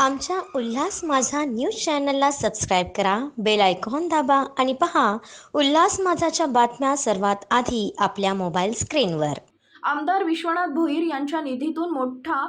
आमच्या उल्हास माझा न्यूज चॅनलला सबस्क्राईब करा बेल आयकॉन दाबा आणि पहा उल्हास माझाच्या बातम्या सर्वात आधी आपल्या मोबाईल स्क्रीनवर. आमदार विश्वनाथ भोईर यांच्या निधीतून मोठा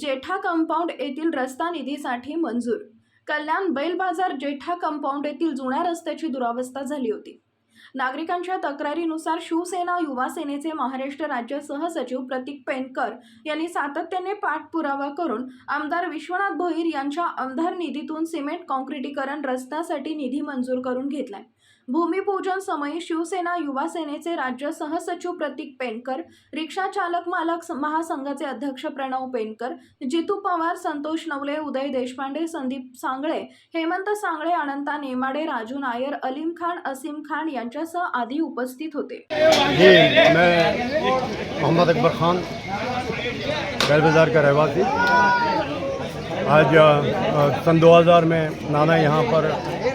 जेठा कंपाऊंड येथील रस्ता निधीसाठी मंजूर. कल्याण बैल बाजार जेठा कंपाऊंड येथील जुन्या रस्त्याची दुरावस्था झाली होती. नागरिकांच्या तक्रारीनुसार शिवसेना युवा सेनेचे महाराष्ट्र राज्य सहसचिव प्रतीक पेनकर यांनी सातत्याने पाठपुरावा करून आमदार विश्वनाथ भोईर यांच्या आमदार निधीतून सिमेंट काँक्रिटीकरण रस्त्यासाठी निधी मंजूर करून घेतलाय. भूमिपूजन समयी शिवसेना युवा सेनेचे राज्य सहसचिव प्रतीक पेनकर रिक्षा चालक मालक महासंघाचे अध्यक्ष प्रणव पेनकर जितू पवार संतोष नवले उदय देशपांडे संदीप सांगळे हेमंत सांगळे अनंता नेमाडे राजू नायर अलीम खान असीम खान यांच्या यांच्यासह आदी उपस्थित होते. जी, मैं मोहम्मद अकबर खान बैल बाज़ार का रहवासी। आज सन 2000 में नाना यहाँ पर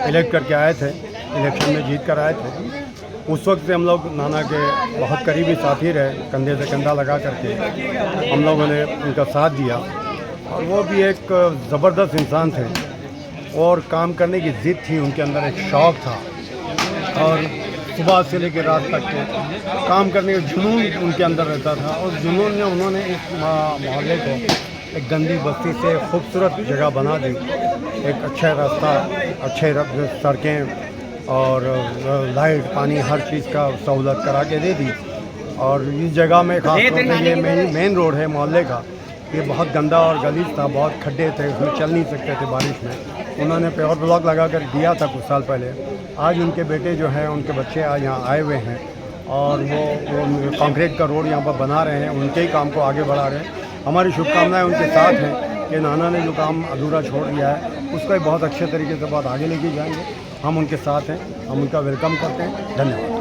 इलेक्ट करके आए थे इलेक्शन में जीत कर आए थे। उस वक्त से हम लोग नाना के बहुत करीबी साथी रहे, कंधे से कंधा लगा करके। हम लोगों ने उनका साथ दिया। और वो भी एक ज़बरदस्त इंसान थे। और काम करने की ज़िद थी, उनके अंदर एक शौक़ था। और सुबह से लेकर रात तक के काम करने का जुनून उनके अंदर रहता था। और जुनून ने उन्होंने इस मोहल्ले को एक गंदी बस्ती से खूबसूरत जगह बना दी। एक अच्छा रास्ता, अच्छे सड़कें और लाइट, पानी, हर चीज़ का सहूलत करा के दे दी। और इस जगह में खास से ये मेन मेन रोड है मोहल्ले का। ये बहुत गंदा और गलीज था, बहुत खड्डे थे, उसमें चल नहीं सकते थे बारिश में। उन्होंने पेवर ब्लॉक लगा कर दिया था कुछ साल पहले। आज उनके बेटे जो हैं, उनके बच्चे आज यहाँ आए हुए हैं और वो वो कंक्रीट का रोड यहाँ पर बना रहे हैं, उनके ही काम को आगे बढ़ा रहे हैं। हमारी शुभकामनाएँ उनके साथ हैं कि नाना ने जो काम अधूरा छोड़ दिया है, उसको एक बहुत अच्छे तरीके से बहुत आगे लेके जाएँगे। हम उनके साथ हैं, हम उनका वेलकम करते हैं। धन्यवाद।